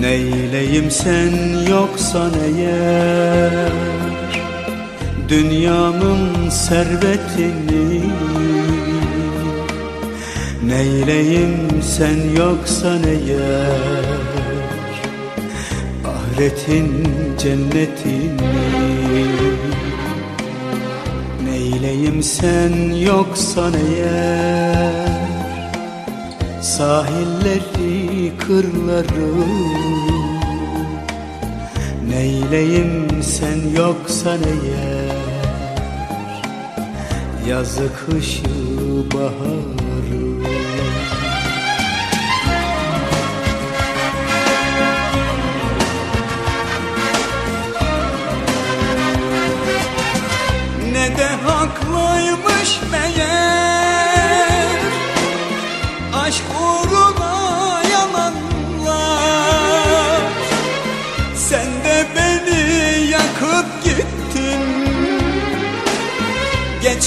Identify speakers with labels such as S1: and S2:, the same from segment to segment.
S1: Neyleyim sen yoksan eğer Dünyamın servetini. Neyleyim sen yoksan eğer Ahiretin cennetini. Neyleyim sen yoksan eğer Sahilleri kırları. Neyleyim sen yoksan eğer Yazı kışı baharı. Ne de haklıymış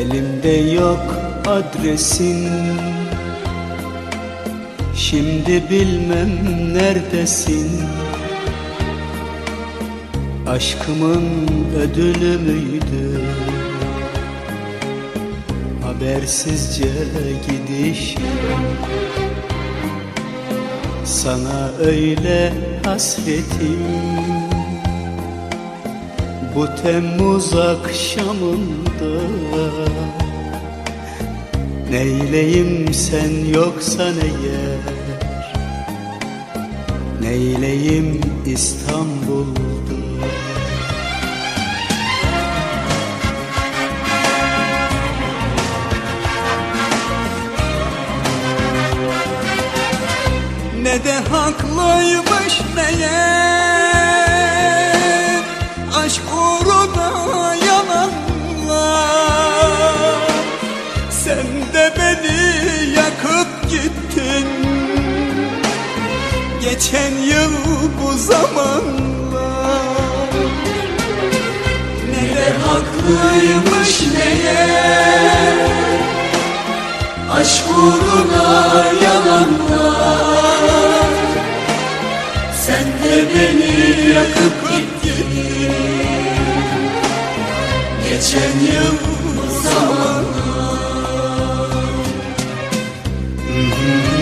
S1: Elimde yok adresin. Şimdi bilmem neredesin. Aşkımın ödülü müydü? Habersizce gidişim. Sana öyle hasretim bu Temmuz akşamında Neyleyim sen yoksan eğer Neyleyim İstanbul'da? Ne de haklıymış meğer Geçen yıl bu zamanlar Neler haklıymış neye? Aşk uğruna yalanlar. Sen de beni yakıp gittin. Geçen yıl bu zamanlar. Mm-hmm.